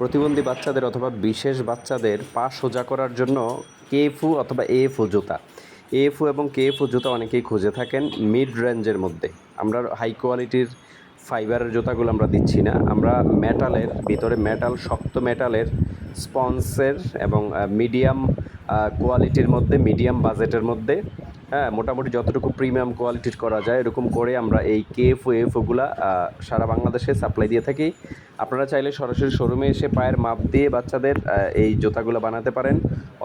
প্রতিবন্ধী বাচ্চাদের অথবা বিশেষ বাচ্চাদের পা সোজা করার জন্য কে ফু অথবা এএফও জুতা। এএফও এবং কে ফু জুতা অনেকেই খুঁজে থাকেন মিড রেঞ্জের মধ্যে। আমরা হাই কোয়ালিটির ফাইবারের জুতাগুলো আমরা দিচ্ছি না। আমরা মেটালের, ভিতরে মেটাল, শক্ত মেটালের, স্পন্সের এবং মিডিয়াম কোয়ালিটির মধ্যে মিডিয়াম বাজেটের মধ্যে হ্যাঁ মোটামুটি যতটুকু প্রিমিয়াম কোয়ালিটির করা যায়, এরকম করে আমরা এই কেএফ ও এফওগুলা সারা বাংলাদেশে সাপ্লাই দিয়ে থাকি। আপনারা চাইলে সরাসরি শোরুমে এসে পায়ের মাপ দিয়ে বাচ্চাদের এই জুতাগুলো বানাতে পারেন।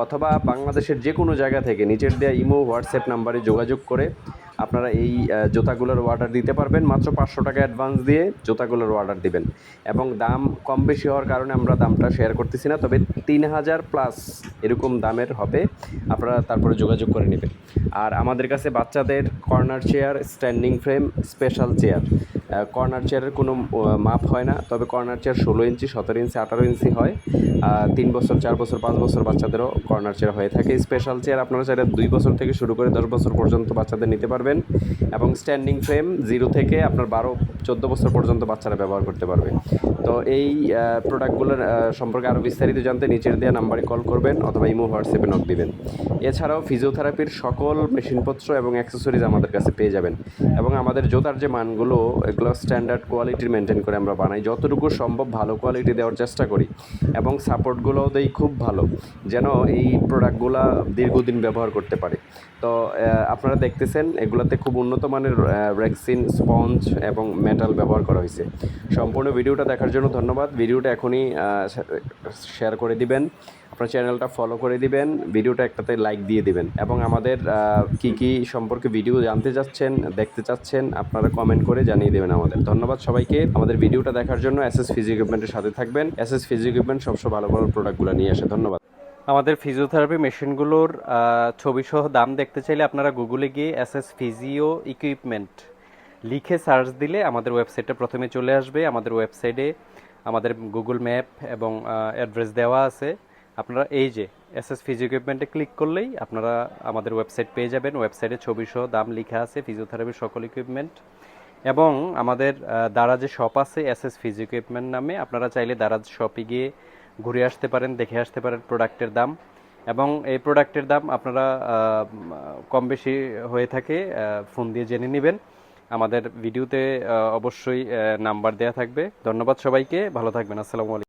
অথবা বাংলাদেশের যে কোনো জায়গা থেকে, নিচের দেওয়া ইমো, হোয়াটসঅ্যাপ নাম্বারে যোগাযোগ করে আপনারা এই জুতাগুলোর অর্ডার দিতে পারবেন। মাত্র পাঁচশো টাকা অ্যাডভান্স দিয়ে জুতাগুলোর অর্ডার দিবেন। এবং দাম কম বেশি হওয়ার কারণে আমরা দামটা শেয়ার করতেছি না, তবে তিন হাজার প্লাস এরকম দামের হবে। আপনারা তারপরে যোগাযোগ করে নেবেন। আর আমাদের কাছে বাচ্চাদের corner chair standing frame special chair corner চেয়ারের কোনো মাপ হয় না। তবে কর্নার চেয়ার ষোলো ইঞ্চি, সতেরো ইঞ্চি, আঠারো ইঞ্চি হয়। তিন বছর, চার বছর, পাঁচ বছর বাচ্চাদেরও কর্নার চেয়ার হয়ে থাকে। স্পেশাল চেয়ার আপনারা চাইলে দুই বছর থেকে শুরু করে দশ বছর পর্যন্ত বাচ্চাদের নিতে পারবেন এবং স্ট্যান্ডিং ফ্রেম জিরো থেকে আপনার বারো, চোদ্দ বছর পর্যন্ত বাচ্চারা ব্যবহার করতে পারবে। তো এই প্রোডাক্টগুলোর সম্পর্কে আরও বিস্তারিত জানতে নিচের দেওয়া নাম্বারে কল করবেন অথবা ইমো, হোয়াটসঅ্যাপে নক দিবেন। এছাড়াও ফিজিওথেরাপির সকল মেশিনপত্র এবং অ্যাক্সেসরিজ আমাদের কাছে পেয়ে যাবেন। এবং আমাদের জোতার যে মানগুলো এগুলো স্ট্যান্ডার্ড কোয়ালিটির মেনটেন করে আমরা বানাই। যতটুকু সম্ভব ভালো কোয়ালিটি দেওয়ার চেষ্টা করি এবং সাপোর্টগুলোও দেই খুব ভালো, যেন এই প্রোডাক্টগুলো দীর্ঘদিন ব্যবহার করতে পারে। তো আপনারা দেখতেছেন, এগুলোতে খুব উন্নত মানের রেক্সিন স্পঞ্জ এবং মেটাল ব্যবহার করা হয়েছে। সম্পূর্ণ ভিডিওটা দেখার জন্য ধন্যবাদ। ভিডিওটা এখনই শেয়ার করে দিবেন। আপনার চ্যানেলটা ফলো করে দিবেন ভিডিওটা একটাতে লাইক দিয়ে দিবেন। এবং আমাদের কি কি সম্পর্কে ভিডিও জানতে চাচ্ছেন, দেখতে চাচ্ছেন, আপনারা কমেন্ট করে জানিয়ে দেবেন আমাদের। ধন্যবাদ সবাইকে। আমাদের ভিডিওটা দেখার জন্য এস এস ফিজি ইকুইপমেন্টের সাথে থাকবেন। এস এস ফিজি ইকুইপমেন্ট সবসময় ভালো ভালো প্রোডাক্টগুলো নিয়ে আসে। ধন্যবাদ। আমাদের ফিজিওথেরাপি মেশিনগুলোর ছবি সহ দাম দেখতে চাইলে আপনারা গুগলে গিয়ে এস এস ফিজিও ইকুইপমেন্ট লিখে সার্চ দিলে আমাদের ওয়েবসাইটটা প্রথমে চলে আসবে। আমাদের ওয়েবসাইটে আমাদের গুগল ম্যাপ এবং অ্যাড্রেস দেওয়া আছে। আপনারা এই যে এস এস ফিজিও ইকুইপমেন্টে ক্লিক করলেই আপনারা আমাদের ওয়েবসাইট পেয়ে যাবেন। ওয়েবসাইটে ছবি সহ দাম লেখা আছে ফিজিওথেরাপির সকল ইকুইপমেন্ট এবং আমাদের আহ, দারাজে শপ আছে এস এস ফিজি ইকুইপমেন্ট নামে। আপনারা চাইলে দারাজ শপে গিয়ে ঘুরে আসতে পারেন দেখে আসতে পারেন প্রোডাক্টের দাম। এবং এই প্রোডাক্টের দাম আপনারা কম বেশি হয়ে থাকে ফোন দিয়ে জেনে নেবেন। আমাদের ভিডিওতে অবশ্যই নাম্বার দেওয়া থাকবে। ধন্যবাদ সবাইকে ভালো থাকবেন আসসালামু আলাইকুম।